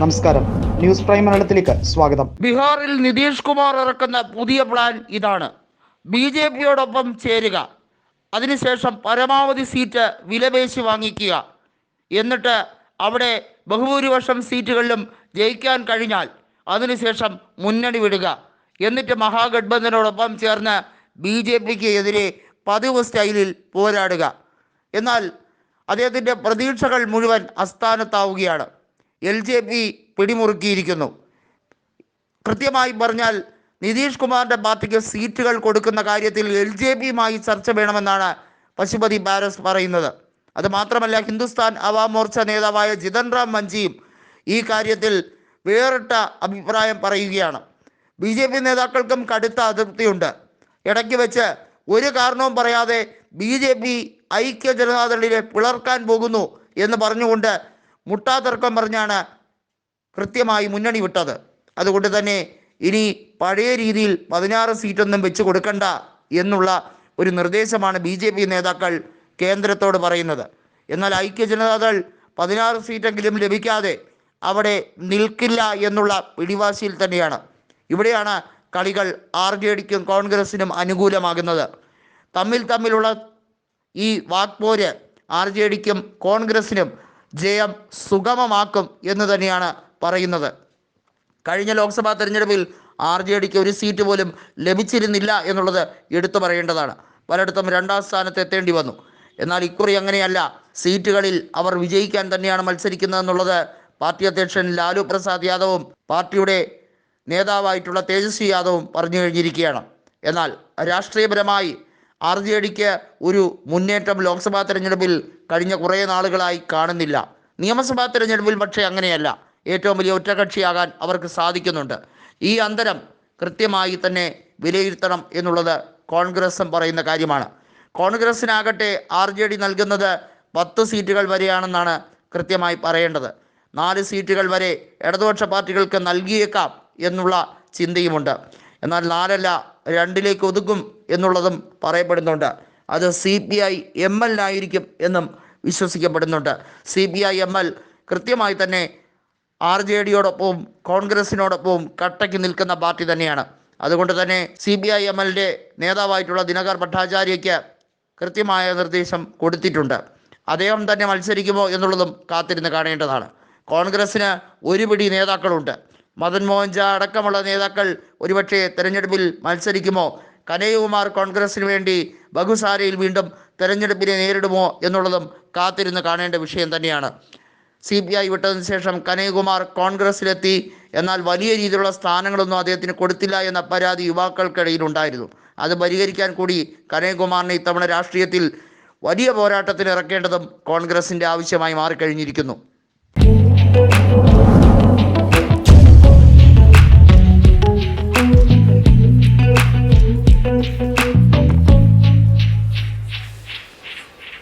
നമസ്കാരം. News prime മലയാളത്തിലേക്ക് സ്വാഗതം. ബീഹാറിൽ നിതീഷ് കുമാർ ഇറക്കുന്ന പുതിയ പ്ലാൻ ഇതാണ്. ബി ജെ പിയോടൊപ്പം ചേരുക. അതിനുശേഷം പരമാവധി സീറ്റ് വിലപേശി വാങ്ങിക്കുക. എന്നിട്ട് അവിടെ ബഹുഭൂരിപക്ഷം സീറ്റുകളിലും ജയിക്കാൻ കഴിഞ്ഞാൽ അതിനുശേഷം മുന്നണി വിടുക. എന്നിട്ട് മഹാഗഡ്ബന്ധനോടൊപ്പം ചേർന്ന് ബി ജെ പിക്ക് എതിരെ പതിവ് സ്റ്റൈലിൽ പോരാടുക. എന്നാൽ അദ്ദേഹത്തിന്റെ പ്രതീക്ഷകൾ മുഴുവൻ അസ്ഥാനത്താവുകയാണ്. എൽ ജെ പി പിടിമുറുക്കിയിരിക്കുന്നു. കൃത്യമായി പറഞ്ഞാൽ നിതീഷ് കുമാറിന്റെ പാർട്ടിക്ക് സീറ്റുകൾ കൊടുക്കുന്ന കാര്യത്തിൽ എൽ ജെ പിയുമായി ചർച്ച വേണമെന്നാണ് പശുപതി ബാരസ് പറയുന്നത്. അത് മാത്രമല്ല ഹിന്ദുസ്ഥാൻ അവാം മോർച്ച നേതാവായ ജിതൻ റാം മഞ്ചിയും ഈ കാര്യത്തിൽ വേറിട്ട അഭിപ്രായം പറയുകയാണ്. ബി ജെ പി നേതാക്കൾക്കും കടുത്ത അതൃപ്തിയുണ്ട്. ഇടയ്ക്ക് വെച്ച് ഒരു കാരണവും പറയാതെ ബി ജെ പി ഐക്യ ജനതാദളിലെ പിളർക്കാൻ പോകുന്നു എന്ന് പറഞ്ഞുകൊണ്ട് മുട്ടാതർക്കം പറഞ്ഞാണ് കൃത്യമായി മുന്നണി വിട്ടത്. അതുകൊണ്ട് തന്നെ ഇനി പഴയ രീതിയിൽ പതിനാറ് സീറ്റൊന്നും വെച്ച് കൊടുക്കണ്ട എന്നുള്ള ഒരു നിർദ്ദേശമാണ് ബി ജെ പി നേതാക്കൾ കേന്ദ്രത്തോട് പറയുന്നത്. എന്നാൽ ഐക്യ ജനതാദൾ പതിനാറ് സീറ്റെങ്കിലും ലഭിക്കാതെ അവിടെ നിൽക്കില്ല എന്നുള്ള പിടിവാശിയിൽ തന്നെയാണ്. ഇവിടെയാണ് കളികൾ ആർ ജെ ഡിക്കും കോൺഗ്രസിനും അനുകൂലമാകുന്നത്. തമ്മിൽ തമ്മിലുള്ള ഈ വാക്പോര് ആർ ജെ ഡിക്കും കോൺഗ്രസിനും ജയം സുഗമമാക്കും എന്ന് തന്നെയാണ് പറയുന്നത്. കഴിഞ്ഞ ലോക്സഭാ തെരഞ്ഞെടുപ്പിൽ ആർ ജെ ഡിക്ക് ഒരു സീറ്റ് പോലും ലഭിച്ചിരുന്നില്ല എന്നുള്ളത് എടുത്തു പറയേണ്ടതാണ്. പലയിടത്തും രണ്ടാം സ്ഥാനത്ത് എത്തേണ്ടി വന്നു. എന്നാൽ ഇക്കുറി അങ്ങനെയല്ല. സീറ്റുകളിൽ അവർ വിജയിക്കാൻ തന്നെയാണ് മത്സരിക്കുന്നതെന്നുള്ളത് പാർട്ടി അധ്യക്ഷൻ ലാലു പ്രസാദ് യാദവും പാർട്ടിയുടെ നേതാവായിട്ടുള്ള തേജസ്വി യാദവും പറഞ്ഞു കഴിഞ്ഞിരിക്കുകയാണ്. എന്നാൽ രാഷ്ട്രീയപരമായി ആർ ജെ ഡിക്ക് ഒരു മുന്നേറ്റം ലോക്സഭാ തെരഞ്ഞെടുപ്പിൽ കഴിഞ്ഞ കുറേ നാളുകളായി കാണുന്നില്ല. നിയമസഭാ തെരഞ്ഞെടുപ്പിൽ പക്ഷേ അങ്ങനെയല്ല. ഏറ്റവും വലിയ ഒറ്റകക്ഷിയാകാൻ അവർക്ക് സാധിക്കുന്നുണ്ട്. ഈ അന്തരം കൃത്യമായി തന്നെ വിലയിരുത്തണം എന്നുള്ളത് കോൺഗ്രസും പറയുന്ന കാര്യമാണ്. കോൺഗ്രസിനാകട്ടെ ആർ ജെ ഡി നൽകുന്നത് പത്ത് സീറ്റുകൾ വരെയാണെന്നാണ് കൃത്യമായി പറയേണ്ടത്. നാല് സീറ്റുകൾ വരെ ഇടതുപക്ഷ പാർട്ടികൾക്ക് നൽകിയേക്കാം എന്നുള്ള ചിന്തയുമുണ്ട്. എന്നാൽ നാലല്ല രണ്ടിലേക്ക് ഒതുക്കും എന്നുള്ളതും പറയപ്പെടുന്നുണ്ട്. അത് C P I M L ആയിരിക്കും എന്നും വിശ്വസിക്കപ്പെടുന്നുണ്ട്. C P I M L കൃത്യമായി തന്നെ ആർ ജെ ഡിയോടൊപ്പവും കോൺഗ്രസിനോടൊപ്പവും കട്ടയ്ക്ക് നിൽക്കുന്ന പാർട്ടി തന്നെയാണ്. അതുകൊണ്ട് തന്നെ സി ബി ഐ എം എല്ലിന്റെ നേതാവായിട്ടുള്ള ദിനകർ ഭട്ടാചാര്യയ്ക്ക് കൃത്യമായ നിർദ്ദേശം കൊടുത്തിട്ടുണ്ട്. അദ്ദേഹം തന്നെ മത്സരിക്കുമോ എന്നുള്ളതും കാത്തിരുന്ന് കാണേണ്ടതാണ്. കോൺഗ്രസ്സിന് ഒരു പിടി നേതാക്കളുണ്ട്. മദൻ മോഹൻ അടക്കമുള്ള നേതാക്കൾ ഒരുപക്ഷെ തെരഞ്ഞെടുപ്പിൽ മത്സരിക്കുമോ? കനയ്യകുമാർ കോൺഗ്രസിന് വേണ്ടി ബഹുസാരയിൽ വീണ്ടും തെരഞ്ഞെടുപ്പിനെ നേരിടുമോ എന്നുള്ളതും കാത്തിരുന്ന് കാണേണ്ട വിഷയം തന്നെയാണ്. സി ബി ഐ വിട്ടതിന് ശേഷം കനയ്യകുമാർ കോൺഗ്രസിലെത്തി. എന്നാൽ വലിയ രീതിയിലുള്ള സ്ഥാനങ്ങളൊന്നും അദ്ദേഹത്തിന് കൊടുത്തില്ല എന്ന പരാതി യുവാക്കൾക്കിടയിൽ ഉണ്ടായിരുന്നു. അത് പരിഹരിക്കാൻ കൂടി കനയ്യകുമാറിനെ ഇത്തവണ രാഷ്ട്രീയത്തിൽ വലിയ പോരാട്ടത്തിന് ഇറക്കേണ്ടതും കോൺഗ്രസിന്റെ ആവശ്യമായി മാറിക്കഴിഞ്ഞിരിക്കുന്നു.